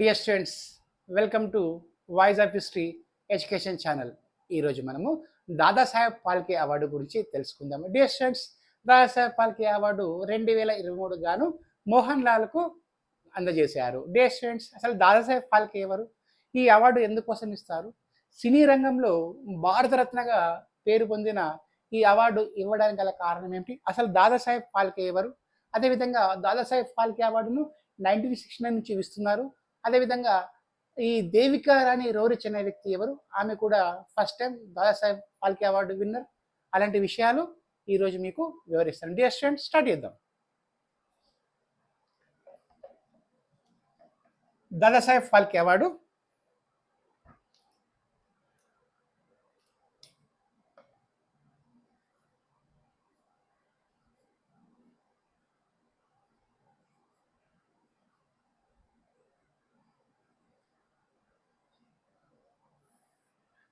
Dear students welcome to voice of history education channel ఈరోజు మనము Dadasaheb Phalke award గురించి తెలుసుకుందాము. Dear students Dadasaheb Phalke award రెండు వేల ఇరవై మూడు గాను మోహన్ లాల్కు అందజేశారు. డియర్ స్టూడెంట్స్ అసలు దాదాసాహెబ్ పాల్కే ఎవరు? ఈ అవార్డు ఎందుకోసం ఇస్తారు? సినీ రంగంలో భారతరత్నగా పేరు పొందిన ఈ అవార్డు ఇవ్వడానికి గల కారణం ఏమిటి? అసలు దాదాసాహెబ్ పాల్కే ఎవరు? అదేవిధంగా దాదాసాహెబ్ పాల్కే అవార్డును నైన్టీన్ సిక్స్టీ నైన్ నుంచి ఇస్తున్నారు. అదేవిధంగా ఈ దేవికా రాణి రౌరి అనే వ్యక్తి ఎవరు? ఆమె కూడా first time Dadasaheb Phalke award winner. అలాంటి విషయాలు ఈరోజు మీకు వివరిస్తాను. డియర్ స్టూడెంట్ స్టార్ట్ చేద్దాం. దాదాసాహెబ్ ఫాల్కే అవార్డు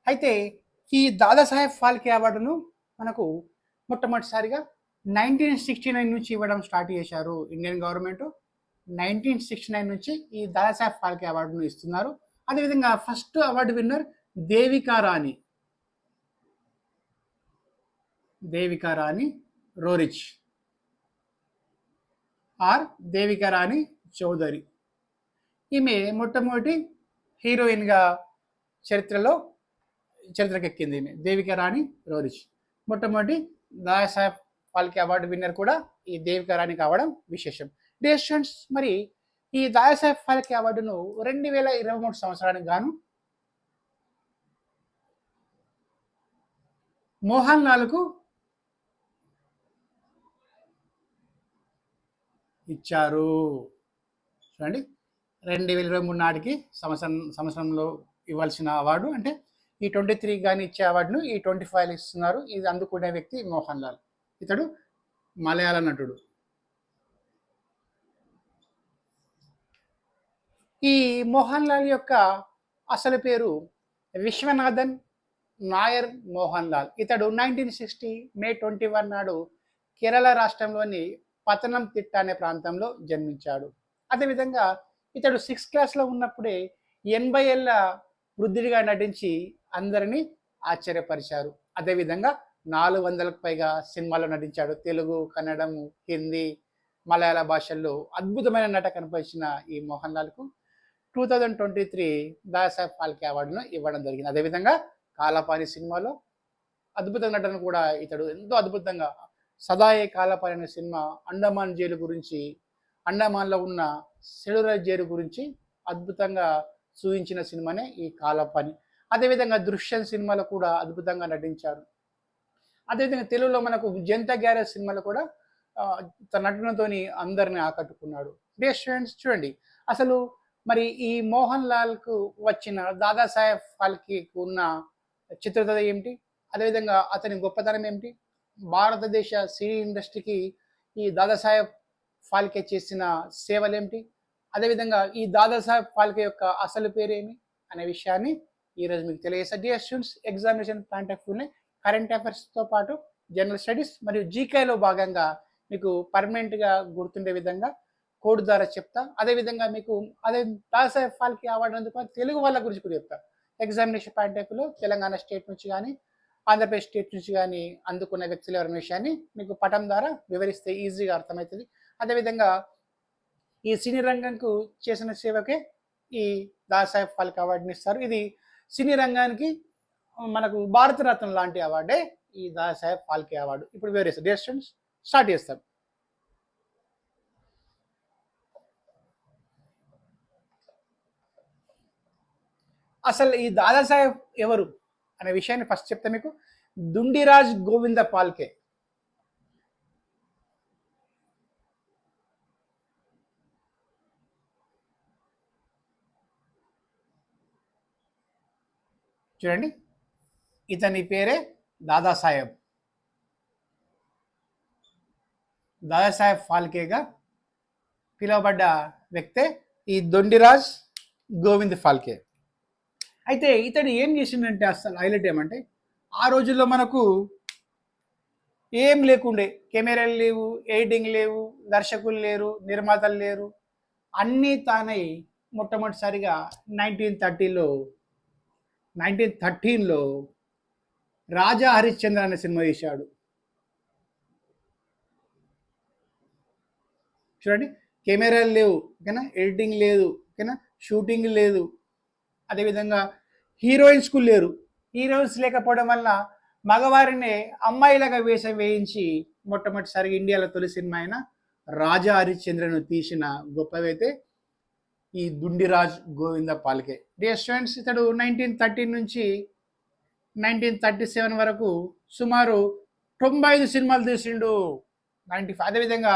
అయితే ఈ దాదాసాహెబ్ ఫాల్కే అవార్డును మనకు మొట్టమొదటిసారిగా నైన్టీన్ సిక్స్టీ నైన్ నుంచి ఇవ్వడం స్టార్ట్ చేశారు Indian government. Nineteen sixty nine నుంచి ఈ దాదాసాహెబ్ ఫాల్కే అవార్డును ఇస్తున్నారు. అదేవిధంగా first award winner Devika Rani. Devika Rani Roerich. Or Devika Rani Chaudhuri. ఈమె మొట్టమొదటి హీరోయిన్గా చరిత్రలో చరిత్రకెక్కింది. ఈమె దేవికా రాణి రోరిచ్ మొట్టమొదటి దాదాసాహెబ్ ఫాల్కే అవార్డు విన్నర్ కూడా ఈ దేవికా రాణి కావడం విశేషం. డే స్టూడెంట్స్ మరి ఈ దాదాసాహెబ్ ఫాల్కే అవార్డును రెండు వేల ఇరవై మూడు సంవత్సరానికి గాను మోహన్ లాల్కు ఇచ్చారు. చూడండి. రెండు వేల ఇరవై మూడు నాటికి సంవత్సరం సంవత్సరంలో ఇవ్వాల్సిన అవార్డు అంటే ఈ ట్వంటీ త్రీ కానీ ఇచ్చే అవార్డును ఈ ట్వంటీ ఫైవ్ ఇస్తున్నారు. ఇది అందుకునే వ్యక్తి మోహన్ లాల్. ఇతడు మలయాళ నటుడు. ఈ మోహన్ లాల్ యొక్క అసలు పేరు విశ్వనాథన్ నాయర్ మోహన్ లాల్. ఇతడు nineteen sixty May twenty one నాడు కేరళ రాష్ట్రంలోని పతనం తిట్ట అనే ప్రాంతంలో జన్మించాడు. అదేవిధంగా ఇతడు సిక్స్త్ క్లాస్లో ఉన్నప్పుడే ఎనభై ఏళ్ళ వృద్ధుడిగా నటించి అందరినీ ఆశ్చర్యపరిచారు. అదేవిధంగా నాలుగు వందలకు పైగా సినిమాల్లో నటించాడు. తెలుగు కన్నడం హిందీ మలయాళ భాషల్లో అద్భుతమైన నట కనిపించిన ఈ Mohan లాల్కు two thousand twenty three Dadasaheb Phalke అవార్డును ఇవ్వడం జరిగింది. అదేవిధంగా కాలాపాని సినిమాలో అద్భుత నటన కూడా ఇతడు ఎంతో అద్భుతంగా సదాయే కాలపాని అనే సినిమా అండమాన్ జైలు గురించి అండమాన్లో ఉన్న సెలూరల్ జైలు గురించి అద్భుతంగా చూపించిన సినిమానే ఈ కాలపాని. అదేవిధంగా దృశ్యం సినిమాలో కూడా అద్భుతంగా నటించారు. అదేవిధంగా తెలుగులో మనకు జంత గ్యారేజ్ సినిమాలో కూడా తన నటనతోని అందరిని ఆకట్టుకున్నాడు. డియర్ స్టూడెంట్స్ చూడండి అసలు మరి ఈ మోహన్ లాల్కు వచ్చిన దాదాసాహెబ్ ఫాల్కేకు ఉన్న చిత్రత ఏమిటి? అదేవిధంగా అతని గొప్పతనం ఏమిటి? భారతదేశ సినీ ఇండస్ట్రీకి ఈ దాదాసాహెబ్ ఫాల్కే చేసిన సేవలేమిటి అదేవిధంగా ఈ దాదాసాహెబ్ ఫాల్కే యొక్క అసలు పేరేమి? అనే విషయాన్ని ఈరోజు మీకు తెలియజేస్తా dear students examination point of current అఫైర్స్తో పాటు జనరల్ స్టడీస్ మరియు జీకేలో భాగంగా మీకు పర్మనెంట్గా గుర్తుండే విధంగా కోడ్ ద్వారా చెప్తా. అదేవిధంగా మీకు అదే దాదాసాహెబ్ ఫాల్కి అవార్డు అందుకు తెలుగు వాళ్ళ గురించి కూడా చెప్తా. ఎగ్జామినేషన్ పాయింట్ ఆఫ్ వ్యూలో తెలంగాణ స్టేట్ నుంచి కానీ ఆంధ్రప్రదేశ్ స్టేట్ నుంచి కానీ అందుకున్న వ్యక్తులు ఎవరి విషయాన్ని మీకు పటం ద్వారా వివరిస్తే ఈజీగా అర్థమవుతుంది. అదేవిధంగా ఈ సినీ రంగంకు చేసిన సేవకే ఈ దాసాహెబ్ ఫాల్క్ అవార్డుని ఇస్తారు. ఇది సినీ రంగానికి మనకు భారతరత్న లాంటి అవార్డే ఈ దాదాసాహెబ్ ఫాల్కే అవార్డు. ఇప్పుడు వేరే డియర్ స్టూడెంట్స్ స్టార్ట్ చేస్తాం. అసలు ఈ దాదాసాహెబ్ ఎవరు అనే విషయాన్ని ఫస్ట్ చెప్తా మీకు. దుండిరాజ్ గోవింద పాల్కే చూడండి. ఇతని పేరే దాదాసాహెబ్. దాదాసాహెబ్ ఫాల్కేగా పిలువబడ్డ వ్యక్తే ఈ దొండిరాజ్ గోవింద్ ఫాల్కే. అయితే ఇతడు ఏం చేసిండంటే అసలు హైలైట్ ఏమంటే ఆ రోజుల్లో మనకు ఏం లేకుండే. కెమెరాలు లేవు ఎడిటింగ్ లేవు దర్శకులు లేరు నిర్మాతలు లేరు. అన్నీ తానై మొట్టమొదటిసారిగా నైన్టీన్ థర్టీలో నైన్టీన్ థర్టీన్లో రాజా హరిశ్చంద్ర అనే సినిమా తీశాడు. చూడండి కెమెరాలు లేవు ఓకేనా? ఎడిటింగ్ లేదు ఓకేనా? షూటింగ్ లేదు. అదేవిధంగా హీరోయిన్స్కు లేరు. హీరోయిన్స్ లేకపోవడం వల్ల మగవారిని అమ్మాయిలాగా వేషం వేయించి మొట్టమొదటిసారి ఇండియాలో తొలి సినిమా అయిన రాజా హరిశ్చంద్రను తీసిన గొప్పవైతే ఈ దుండిరాజ్ గోవింద పాల్కే. డియర్ స్టూడెంట్స్ ఇతడు నైన్టీన్ థర్టీన్ నుంచి నైన్టీన్ థర్టీ సెవెన్ వరకు సుమారు తొంభై ఐదు సినిమాలు తీసిండు. నైంటీ ఫైవ్ అదేవిధంగా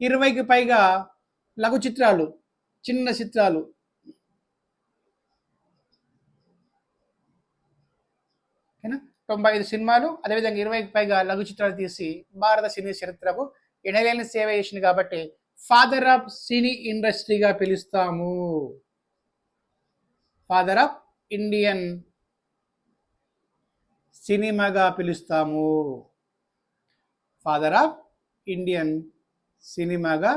ఇరవైకి పైగా లఘు చిత్రాలు చిన్న చిత్రాలు. ఓకేనా? తొంభై ఐదు సినిమాలు అదేవిధంగా ఇరవైకి పైగా లఘు చిత్రాలు తీసి భారత సినీ చరిత్రకు ఎడలేని సేవ చేసింది కాబట్టి ఫాదర్ ఆఫ్ సినీ ఇండస్ట్రీగా పిలుస్తాము. ఫాదర్ ఆఫ్ ఇండియన్ సినిమాగా పిలుస్తాము. ఫాదర్ ఆఫ్ ఇండియన్ సినిమాగా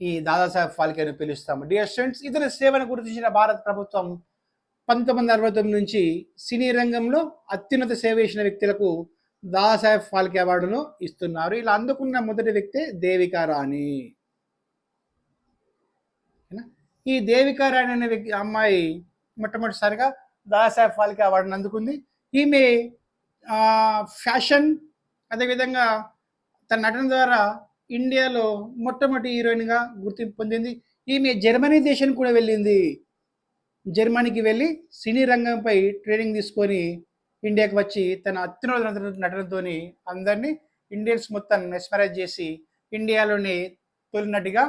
ఈ దాదాసాహెబ్ ఫాల్కేను పిలుస్తాము. డియర్ స్టూడెంట్స్ ఇతని సేవను గుర్తించిన భారత ప్రభుత్వం పంతొమ్మిది వందల అరవై తొమ్మిది నుంచి సినీ రంగంలో అత్యున్నత సేవ చేసిన వ్యక్తులకు దాదాసాహెబ్ ఫాల్కే అవార్డును ఇస్తున్నారు. ఇలా అందుకున్న మొదటి వ్యక్తి దేవికా రాణి. ఈ దేవికా రాణి అనే వ్యక్తి అమ్మాయి మొట్టమొదటిసారిగా దాదాసాహెబ్ ఫాల్కే అవార్డును అందుకుంది. ఈమె ఫ్యాషన్ అదేవిధంగా తన నటన ద్వారా ఇండియాలో మొట్టమొదటి హీరోయిన్గా గుర్తింపు పొందింది. ఈమె జర్మనీ దేశం కూడా వెళ్ళింది. జర్మనీకి వెళ్ళి సినీ రంగంపై ట్రైనింగ్ తీసుకొని ఇండియాకి వచ్చి తన అత్యున్నత నటనతో అందరినీ ఇండియన్స్ మొత్తం మెస్మరైజ్ చేసి ఇండియాలోని తొలి నటిగా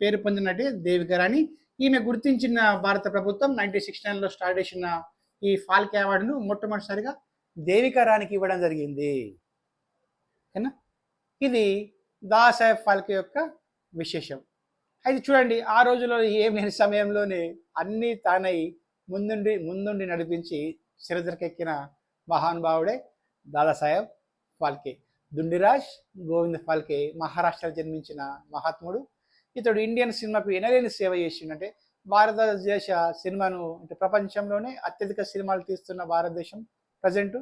పేరు పొందిన దేవిక రాణి. ఈమె గుర్తించిన భారత ప్రభుత్వం నైన్టీన్ సిక్స్టీ నైన్లో స్టార్ట్ చేసిన ఈ ఫాల్కే అవార్డును మొట్టమొదటిసారిగా దేవిక రాణికి ఇవ్వడం జరిగింది. ఓకేనా ఇది దాసాహెబ్ ఫాల్కే యొక్క విశేషం. అయితే చూడండి ఆ రోజుల్లో ఏం లేని సమయంలోనే అన్నీ తానై ముందుండి ముందుండి నడిపించి చరిత్రకెక్కిన మహానుభావుడే దాదాసాహెబ్ ఫాల్కే. దుండిరాజ్ గోవింద్ ఫాల్కే మహారాష్ట్రలో జన్మించిన మహాత్ముడు. ఇతడు ఇండియన్ సినిమాకు ఎనలేని సేవ చేసిండంటే భారతదేశ సినిమాను అంటే ప్రపంచంలోనే అత్యధిక సినిమాలు తీస్తున్న భారతదేశం ప్రజెంట్.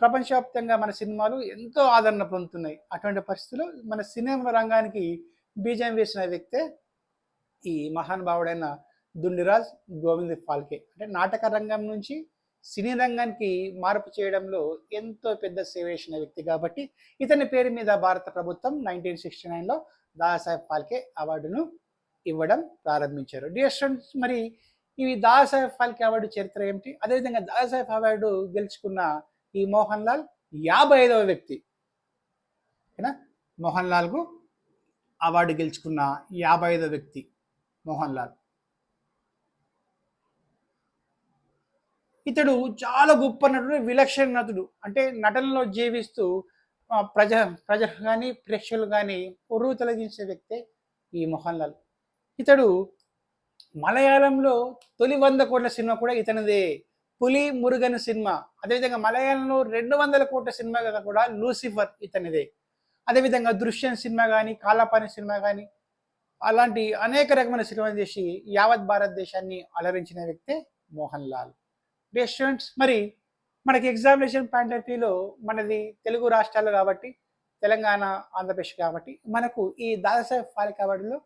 ప్రపంచవ్యాప్తంగా మన సినిమాలు ఎంతో ఆదరణ పొందుతున్నాయి. అటువంటి పరిస్థితుల్లో మన సినిమా రంగానికి బీజం వేసిన వ్యక్తే ఈ మహానుభావుడైన దుండిరాజ్ గోవింద్ ఫాల్కే. అంటే నాటక రంగం నుంచి సినీ రంగానికి మార్పు చేయడంలో ఎంతో పెద్ద సేవ చేసిన వ్యక్తి కాబట్టి ఇతని పేరు మీద భారత ప్రభుత్వం నైన్టీన్ సిక్స్టీ నైన్లో దాదాసాహెబ్ ఫాల్కే అవార్డును ఇవ్వడం ప్రారంభించారు. డియర్ స్టూడెంట్స్ మరి ఇవి దాదాసాహెబ్ ఫాల్కే అవార్డు చరిత్ర ఏమిటి? అదేవిధంగా దాదాసాహెబ్ అవార్డు గెలుచుకున్న ఈ మోహన్ లాల్ యాభై ఐదవ వ్యక్తి. ఓకేనా? మోహన్ లాల్కు అవార్డు గెలుచుకున్న యాభై ఐదవ వ్యక్తి మోహన్ లాల్. ఇతడు చాలా గొప్ప నటుడు విలక్షణ నటుడు అంటే నటనలో జీవిస్తూ ప్రజ ప్రజలు కానీ ప్రేక్షకులు కానీ పొరువు తొలగించే వ్యక్తే ఈ మోహన్ లాల్. ఇతడు మలయాళంలో తొలి వంద కోట్ల సినిమా కూడా ఇతనిదే. పులి మురుగన్ సినిమా. అదేవిధంగా మలయాళంలో రెండు వందల కోట్ల సినిమా కూడా లూసిఫర్ ఇతనిదే. అదేవిధంగా దృశ్యం సినిమా కానీ కాలాపాని సినిమా కానీ అలాంటి అనేక రకమైన సినిమాలు చేసి యావత్ భారతదేశాన్ని అలరించిన వ్యక్తే మోహన్ లాల్. డే స్టూడెంట్స్ మరి మనకి ఎగ్జామినేషన్ పాయింట్ ఆఫ్ వ్యూలో మనది తెలుగు రాష్ట్రాలు కాబట్టి తెలంగాణ ఆంధ్రప్రదేశ్ కాబట్టి మనకు ఈ దాదాసాహెబ్ ఫాల్కే అవార్డులో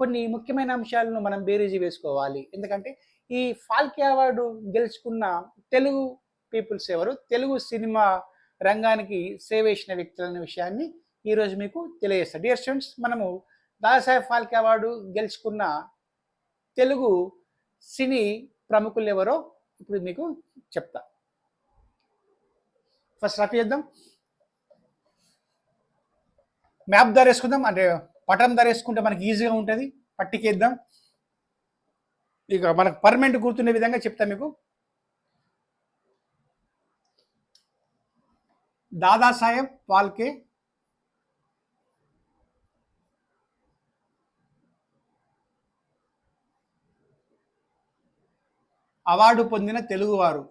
కొన్ని ముఖ్యమైన అంశాలను మనం బేరీజీ వేసుకోవాలి. ఎందుకంటే ఈ ఫాల్కే అవార్డు గెలుచుకున్న తెలుగు పీపుల్స్ ఎవరు? తెలుగు సినిమా రంగానికి సేవ చేసిన వ్యక్తులనే విషయాన్ని ఈరోజు మీకు తెలియజేస్తాను డియర్ స్టూడెంట్స్ మనము దాదాసాహెబ్ ఫాల్కే అవార్డు గెలుచుకున్న తెలుగు సినీ ప్రముఖులు ఎవరో? ఇప్పుడు మీకు చెప్తా. ఫస్ట్ రఫ్ చేద్దాం. మ్యాప్ ధర వేసుకుందాం అంటే పటం ధర వేసుకుంటే మనకి ఈజీగా ఉంటుంది. పట్టికేద్దాం ఇక మనకు పర్మనెంట్ గుర్తుండే విధంగా చెప్తా మీకు. దాదాసాహెబ్ పాల్కే అవార్డు పొందిన తెలుగువారు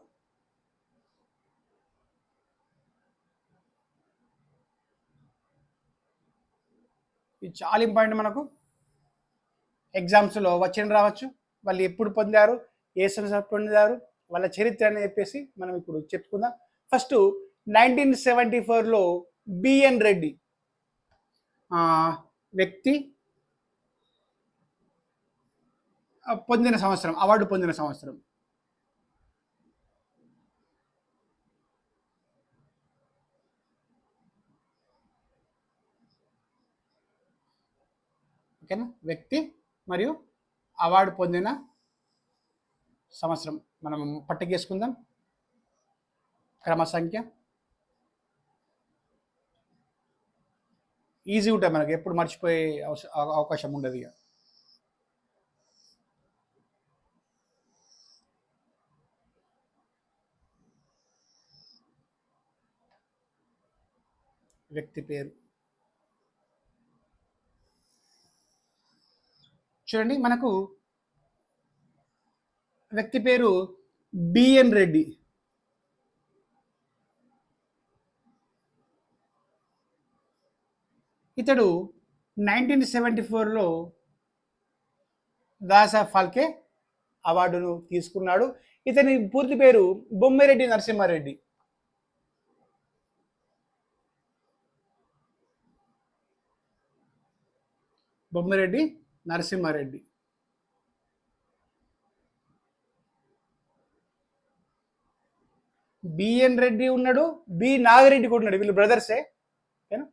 ఇది చాలా ఇంపార్టెంట్ మనకు ఎగ్జామ్స్లో వచ్చిన రావచ్చు. వాళ్ళు ఎప్పుడు పొందారు ఏ సంవత్సరం పొందారు వాళ్ళ చరిత్ర అని చెప్పేసి మనం ఇప్పుడు చెప్పుకుందాం. ఫస్ట్ నైన్టీన్ సెవెంటీ ఫోర్లో బిఎన్ రెడ్డి వ్యక్తి పొందిన సంవత్సరం అవార్డు పొందిన సంవత్సరం. ఓకేనా? వ్యక్తి మరియు అవార్డు పొందిన సంవత్సరం. మనం పట్టుకేసుకుందాం. క్రమ సంఖ్య ఈజీ ఉంటాయి మనకి. ఎప్పుడు మర్చిపోయే అవస- అవకాశం ఉండదు ఇక. వ్యక్తి పేరు. చూడండి మనకు వ్యక్తి పేరు బిఎన్ రెడ్డి. ఇతడు నైన్టీన్ సెవెంటీ ఫోర్లో దాసా ఫాల్కే అవార్డును తీసుకున్నాడు. ఇతని పూర్తి పేరు బొమ్మిరెడ్డి నరసింహారెడ్డి. బొమ్మిరెడ్డి నరసింహారెడ్డి. బిఎన్ రెడ్డి ఉన్నాడు బి. నాగిరెడ్డి కూడా ఉన్నాడు. వీళ్ళు బ్రదర్సే ఓకేనా?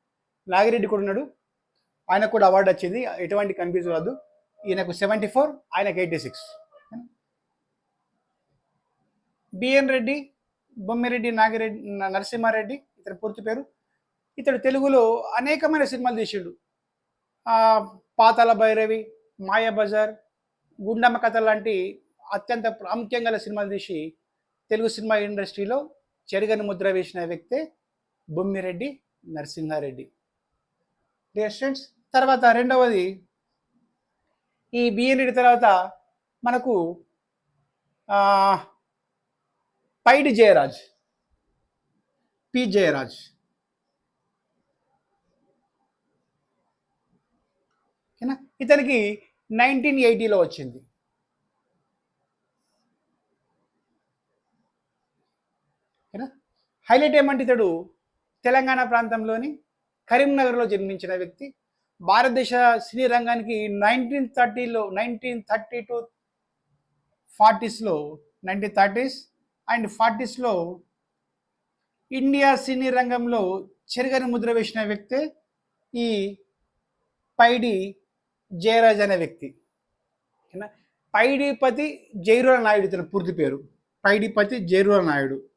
నాగిరెడ్డి కూడా ఉన్నాడు. ఆయనకు కూడా అవార్డు వచ్చింది. ఎటువంటి కన్ఫ్యూజ్ కాదు ఈయనకు సెవెంటీ ఫోర్ ఆయనకు eighty six BN Reddy Bommireddy Nagireddy Narasimhareddy ఇతని పూర్తి పేరు. ఇతడు తెలుగులో అనేకమైన సినిమాలు తీసిండు. పాతాల భైరవి మాయాబజార్ గుండమ్మ కథ లాంటి అత్యంత ప్రాముఖ్యం గల సినిమాలు తీసి తెలుగు సినిమా ఇండస్ట్రీలో చెరగని ముద్ర వేసిన వ్యక్తే బొమ్మిరెడ్డి నరసింహారెడ్డి. డియర్ స్టూడెంట్స్ తర్వాత రెండవది ఈ బిఎన్ఈడి తర్వాత మనకు పైడి జయరాజ్ పి జయరాజ్. ఓకేనా ఇతనికి నైన్టీన్ ఎయిటీలో వచ్చింది. ఓకేనా హైలైట్ ఏమంటే ఇతడు తెలంగాణ ప్రాంతంలోని కరీంనగర్లో జన్మించిన వ్యక్తి. భారతదేశ సినీ రంగానికి నైన్టీన్ థర్టీలో నైన్టీన్ థర్టీ టు ఫార్టీస్లో నైన్టీన్ థర్టీస్ అండ్ ఫార్టీస్లో ఇండియా సినీ రంగంలో చెరగని ముద్ర వేసిన వ్యక్తే ఈ పైడి జయరాజ్ అనే వ్యక్తి. పైడిపతి జైరుల నాయుడు ఇతని పూర్తి పేరు. పైడిపతి జైరుల నాయుడు.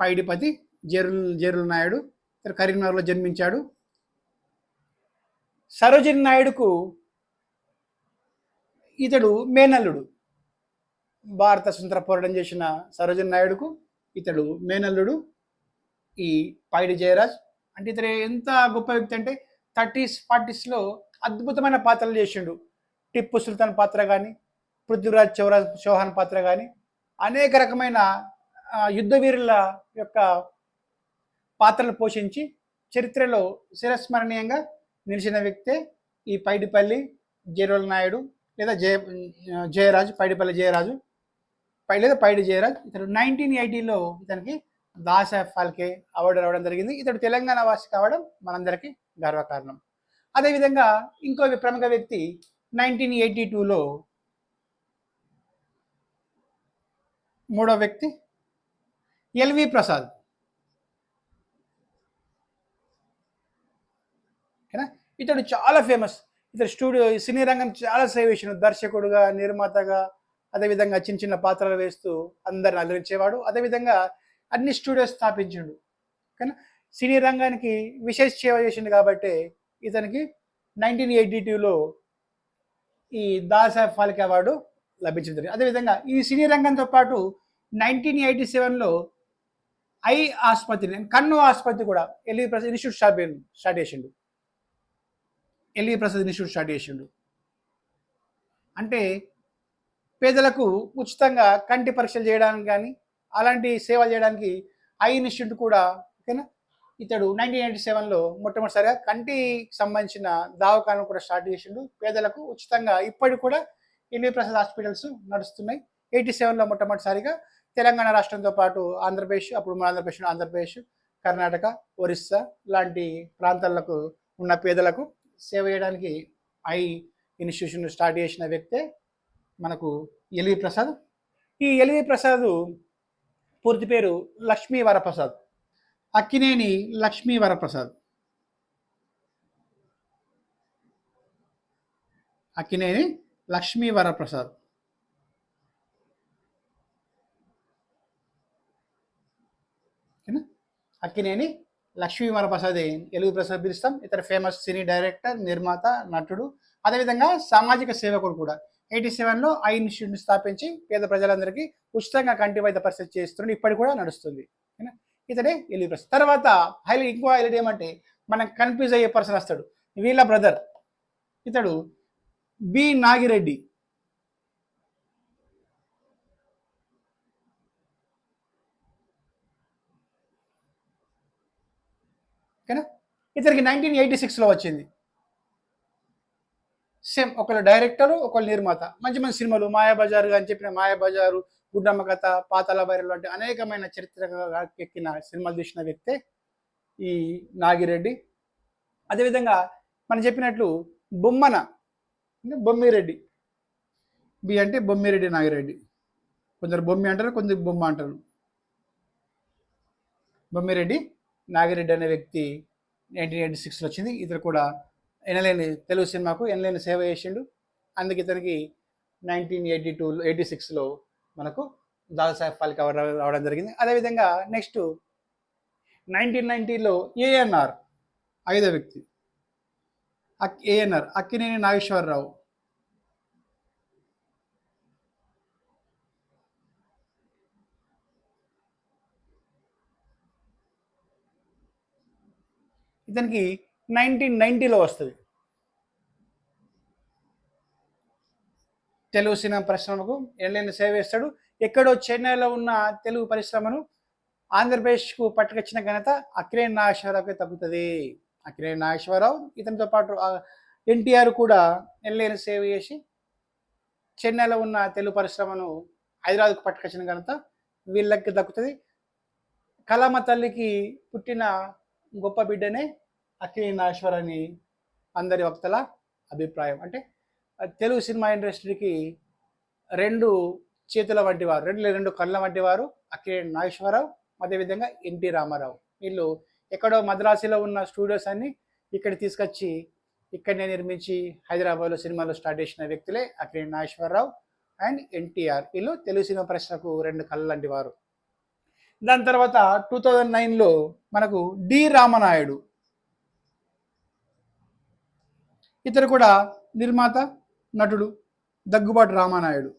పైడిపతి జైరుల జైరుల నాయుడు ఇతను కరీంనగర్లో జన్మించాడు. సరోజిని నాయుడుకు ఇతడు మేనల్లుడు. భారత స్వతంత్ర పోరాటం చేసిన సరోజన్ నాయుడుకు ఇతడు మేనల్లుడు ఈ పైడి జయరాజ్. అంటే ఇతడు ఎంత గొప్ప వ్యక్తి అంటే థర్టీస్ ఫార్టీస్లో అద్భుతమైన పాత్రలు చేసిండు. టిప్పు సుల్తాన్ పాత్ర కానీ పృథ్వీరాజ్ చౌరా చౌహాన్ పాత్ర కానీ అనేక రకమైన యుద్ధవీరుల యుద్ధ వీరుల యొక్క పాత్రలు పోషించి చరిత్రలో చిరస్మరణీయంగా నిలిచిన వ్యక్తే ఈ పైడిపల్లి జయరోల నాయుడు లేదా జయ జయరాజు పైడిపల్లి జయరాజు. పై లేదా పైడి జయరాజ్. ఇతడు నైన్టీన్ ఎయిటీలో ఇతనికి దాసా ఫాల్కే అవార్డు రావడం జరిగింది. ఇతడు తెలంగాణ వాసి కావడం మనందరికీ గర్వకారణం. అదేవిధంగా ఇంకో ప్రముఖ వ్యక్తి నైన్టీన్ ఎయిటీ టూలో మూడో వ్యక్తి ఎల్వి ప్రసాద్. ఓకేనా? ఇతడు చాలా ఫేమస్ ఇతడు స్టూడియో సినీ రంగం చాలా సేవ చేసిన దర్శకుడుగా నిర్మాతగా అదేవిధంగా చిన్న చిన్న పాత్రలు వేస్తూ అందరిని అలరించేవాడు. అదేవిధంగా అన్ని స్టూడియోస్ స్థాపించిండు. కానీ సినీ రంగానికి విశేష సేవ చేసిండు కాబట్టి ఇతనికి నైన్టీన్ ఎయిటీ టూలో ఈ దాదాసాహెబ్ ఫాల్కే అవార్డు లభించింది జరిగింది. అదేవిధంగా ఈ సినీ రంగంతో పాటు నైన్టీన్ ఎయిటీ సెవెన్లో ఐ ఆసుపత్రి కన్ను ఆసుపత్రి కూడా LV Prasad institute start start చేసిండు. ఎల్వి ప్రసాద్ ఇన్స్టిట్యూట్ స్టార్ట్ చేసిండు. అంటే పేదలకు ఉచితంగా కంటి పరీక్షలు చేయడానికి కానీ అలాంటి సేవలు చేయడానికి ఐ ఇన్స్టిట్యూట్ కూడా ఓకేనా? ఇతడు నైన్టీన్ ఎయిటీ సెవెన్లో మొట్టమొదటిసారిగా కంటికి సంబంధించిన దావకాలను కూడా స్టార్ట్ చేసిండు. పేదలకు ఉచితంగా ఇప్పటికి కూడా ఎన్వి ప్రసాద్ హాస్పిటల్స్ నడుస్తున్నాయి. ఎయిటీ సెవెన్లో మొట్టమొదటిసారిగా తెలంగాణ రాష్ట్రంతో పాటు ఆంధ్రప్రదేశ్ అప్పుడు మన ఆంధ్రప్రదేశ్ ఆంధ్రప్రదేశ్ కర్ణాటక ఒరిస్సా లాంటి ప్రాంతాలకు ఉన్న పేదలకు సేవ చేయడానికి ఐ ఇన్స్టిట్యూషన్ స్టార్ట్ చేసిన వ్యక్తే మనకు ఎలివి ప్రసాద్? ఈ ఎలివి ప్రసాద్ పూర్తి పేరు లక్ష్మీ వరప్రసాద్. అక్కినేని లక్ష్మీ వరప్రసాద్. అక్కినేని లక్ష్మీ వరప్రసాద్. అక్కినేని లక్ష్మీ వరప్రసాద్ ఎలుగు ప్రసాద్ పిలుస్తాం ఇతర ఫేమస్ సినీ డైరెక్టర్ నిర్మాత నటుడు అదేవిధంగా సామాజిక సేవకుడు కూడా. ఎయిటీ సెవెన్లో ఐ ఇన్స్టిట్యూట్ని స్థాపించి పేద ప్రజలందరికీ ఉచితంగా కంటి వైద్య పరిస్థితి చేస్తుండే ఇప్పటికి కూడా నడుస్తుంది. ఓకేనా ఇతడే ఎల్వి ప్రసాద్. తర్వాత హైలైట్ ఇంకో హైలైట్ ఏమంటే మనం కన్ఫ్యూజ్ అయ్యే పర్సన్ వస్తాడు. వీళ్ళ బ్రదర్. ఇతడు బి నాగిరెడ్డి. ఓకేనా ఇతనికి నైన్టీన్ ఎయిటీ సిక్స్లో వచ్చింది. సేమ్ ఒకళ్ళు డైరెక్టరు ఒకళ్ళు నిర్మాత. మంచి మంచి సినిమాలు మాయాబజారు అని చెప్పిన మాయాబజారు గుడ్డమ్మ కథ పాతల బైరలు లాంటి అనేకమైన చరిత్రగా ఎక్కిన సినిమాలు తీసిన వ్యక్తే ఈ నాగిరెడ్డి. అదేవిధంగా మనం చెప్పినట్లు బొమ్మన అంటే బొమ్మిరెడ్డి. బి అంటే బొమ్మిరెడ్డి నాగిరెడ్డి. కొందరు బొమ్మి అంటారు కొందరు బొమ్మ అంటారు. బొమ్మిరెడ్డి నాగిరెడ్డి అనే వ్యక్తి నైన్టీన్ ఎయిటీ సిక్స్లో వచ్చింది. ఇతరు కూడా ఎనలేని తెలుగు సినిమాకు ఎనలేని సేవ చేసిండు. అందుకే ఇతనికి నైన్టీన్ ఎయిటీ టూ ఎయిటీ సిక్స్లో మనకు దాదాసాహెబ్ ఫాల్కే అవార్డు రావడం జరిగింది. అదేవిధంగా నెక్స్ట్ నైన్టీన్ నైన్టీలో ఏఎన్ఆర్ ఐదో వ్యక్తి. అక్ ఏఎన్ఆర్ అక్కినేని నాగేశ్వరరావు. ఇతనికి నైన్టీన్ నైన్టీలో వస్తుంది. తెలుగు సినిమా పరిశ్రమకు ఎల్లైన సేవ చేస్తాడు. ఎక్కడో చెన్నైలో ఉన్న తెలుగు పరిశ్రమను ఆంధ్రప్రదేశ్కు పట్టుకొచ్చిన ఘనత అక్కినేని నాగేశ్వరరావుకే తగ్గుతుంది. అక్కినేని నాగేశ్వరరావు ఇతనితో పాటు ఎన్టీఆర్ కూడా ఎల్లైన సేవ చేసి చెన్నైలో ఉన్న తెలుగు పరిశ్రమను హైదరాబాద్కు పట్టుకొచ్చిన ఘనత వీళ్ళకి దక్కుతుంది. కళామ తల్లికి పుట్టిన గొప్ప బిడ్డనే అక్కినేని నాగేశ్వర్ అని అందరి వక్తల అభిప్రాయం. అంటే తెలుగు సినిమా ఇండస్ట్రీకి రెండు చేతుల వంటి వారు రెండు రెండు కళ్ళ వంటి వారు అక్కినేని నాగేశ్వరరావు అదేవిధంగా ఎన్టీ రామారావు. వీళ్ళు ఎక్కడో మద్రాసులో ఉన్న స్టూడియోస్ అన్ని ఇక్కడ తీసుకొచ్చి ఇక్కడనే నిర్మించి హైదరాబాద్లో సినిమాలు స్టార్ట్ చేసిన వ్యక్తులే అక్కినేని నాగేశ్వరరావు అండ్ ఎన్టీఆర్. వీళ్ళు తెలుగు సినిమా పరిశ్రమకు రెండు కళ్ళ లాంటి వారు. దాని తర్వాత టూ థౌజండ్ నైన్లో మనకు డి రామనాయుడు ఇతరు కూడా నిర్మాత నటుడు దగ్గుబాటు రామానాయుడు.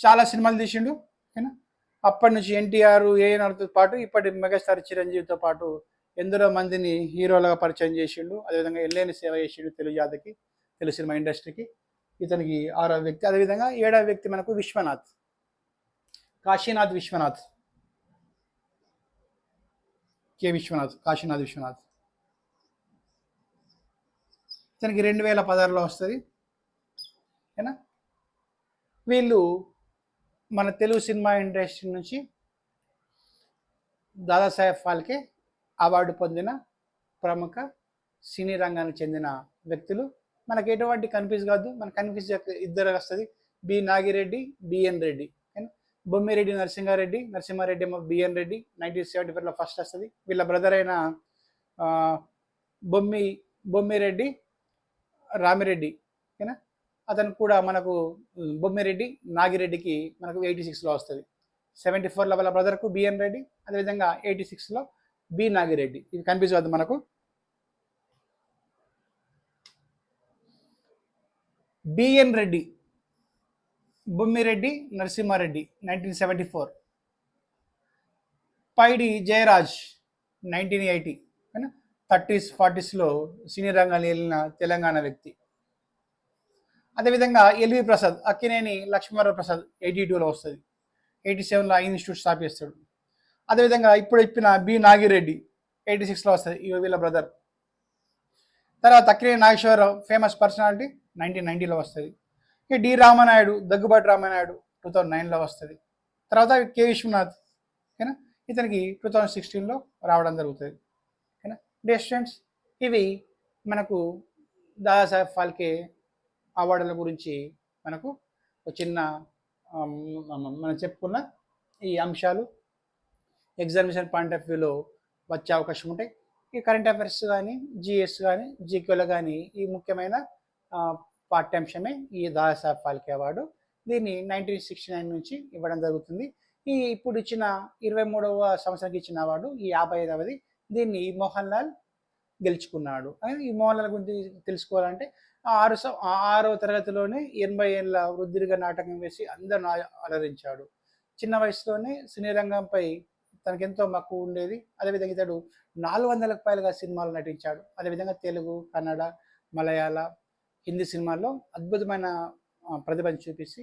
చాలా సినిమాలు తీసిండు ఓకేనా? అప్పటి నుంచి ఎన్టీఆర్ ఏఎన్ఆర్తో పాటు ఇప్పటి మెగాస్టార్ చిరంజీవితో పాటు ఎందరో మందిని హీరోలుగా పరిచయం చేసిండు. అదేవిధంగా ఎల్లేని సేవ చేసిండు తెలుగు జాతికి తెలుగు సినిమా ఇండస్ట్రీకి. ఇతనికి ఆరో వ్యక్తి అదేవిధంగా ఏడవ వ్యక్తి మనకు విశ్వనాథ్ కాశీనాథ్ విశ్వనాథ్. కె విశ్వనాథ్ కాశీనాథ్ విశ్వనాథ్. ఇతనికి రెండు వేల పదహారులో వస్తుంది. ఏనా? వీళ్ళు మన తెలుగు సినిమా ఇండస్ట్రీ నుంచి దాదాసాహెబ్ ఫాల్కే అవార్డు పొందిన ప్రముఖ సినీ రంగానికి చెందిన వ్యక్తులు. మనకి ఎటువంటి కన్ఫ్యూజ్ కాదు. మన కన్ఫ్యూజ్ ఇద్దరు వస్తుంది. B Nagireddy BN Reddy. Bommireddy Narasimhareddy Narasimhareddy ఏమో బిఎన్ రెడ్డి నైన్టీన్ సెవెంటీ ఫైవ్లో ఫస్ట్ వస్తుంది. వీళ్ళ బ్రదర్ అయిన బొమ్మి బొమ్మిరెడ్డి రామిరెడ్డి ఓకేనా? అతను కూడా మనకు బొమ్మిరెడ్డి నాగిరెడ్డికి మనకు ఎయిటీ సిక్స్లో వస్తుంది. సెవెంటీ ఫోర్లో వాళ్ళ బ్రదర్కు బిఎన్ రెడ్డి అదేవిధంగా ఎయిటీ సిక్స్లో బి నాగిరెడ్డి. ఇది కన్ఫ్యూజ్ అవుతుంది మనకు. BN Reddy Bommireddy Narasimhareddy nineteen seventy four Paidi Jayaraj nineteen eighty thirties ఫార్టీస్లో సినీ రంగాన్ని వెళ్ళిన తెలంగాణ వ్యక్తి. అదేవిధంగా ఎల్వి ప్రసాద్ అక్కినేని లక్ష్మీవర ప్రసాద్ ఎయిటీ టూలో వస్తుంది. ఎయిటీ సెవెన్లో ఐ ఇన్స్టిట్యూట్ స్థాపిస్తాడు అదేవిధంగా ఇప్పుడు చెప్పిన బి నాగిరెడ్డి ఎయిటీ సిక్స్లో వస్తుంది ఈ వీళ్ళ బ్రదర్ తర్వాత Akkineni Nageswara Rao famous personality nineteen నైన్టీలో వస్తుంది. ఇక D Ramanaidu Daggubati Ramanaidu two thousand నైన్లో వస్తుంది. తర్వాత కె విశ్వనాథ్ ఓకేనా? ఇతనికి టూ థౌజండ్ సిక్స్టీన్లో రావడం జరుగుతుంది. ఓకేనా? డే ఇవి మనకు దాదాసాహెబ్ ఫాల్కే అవార్డుల గురించి మనకు ఒక చిన్న మనం చెప్పుకున్న ఈ అంశాలు. ఎగ్జామినేషన్ పాయింట్ ఆఫ్ వ్యూలో వచ్చే అవకాశం ఉంటాయి. ఈ కరెంట్ అఫైర్స్ కానీ జిఎస్ కానీ జీకేలో కానీ ఈ ముఖ్యమైన పాఠ్యాంశమే ఈ దాదాసాహెబ్ ఫాల్కే అవార్డు. దీన్ని నైన్టీన్ సిక్స్టీ నైన్ నుంచి ఇవ్వడం జరుగుతుంది. ఈ ఇప్పుడు ఇచ్చిన ఇరవై మూడవ సంవత్సరానికి ఇచ్చిన అవార్డు ఈ యాభై ఐదవది దీన్ని మోహన్ లాల్ గెలుచుకున్నాడు. ఈ మోహన్ లాల్ గురించి తెలుసుకోవాలంటే ఆరు ఆ ఆరో తరగతిలోనే ఎనభై ఏళ్ళ వృద్ధిగా నాటకం వేసి అందరిని ఆ- అలరించాడు. చిన్న వయసులోనే సినీ రంగంపై తనకెంతో మక్కువ ఉండేది. అదేవిధంగా ఇతడు నాలుగు వందలకు పైలుగా సినిమాలు నటించాడు. అదేవిధంగా తెలుగు కన్నడ మలయాళ హిందీ సినిమాల్లో అద్భుతమైన ప్రతిభను చూపించి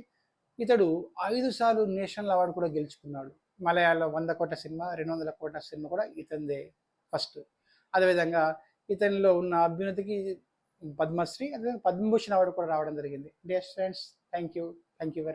ఇతడు ఐదు సార్లు నేషనల్ అవార్డు కూడా గెలుచుకున్నాడు. మలయాళ వంద కోట్ల సినిమా రెండు వందల కోట్ల సినిమా కూడా ఇతనిదే ఫస్ట్. అదేవిధంగా ఇతనిలో ఉన్న అభ్యున్నతికి పద్మశ్రీ అదే పద్మభూషణ్ అవార్డు కూడా రావడం జరిగింది. Dear friends thank you thank you very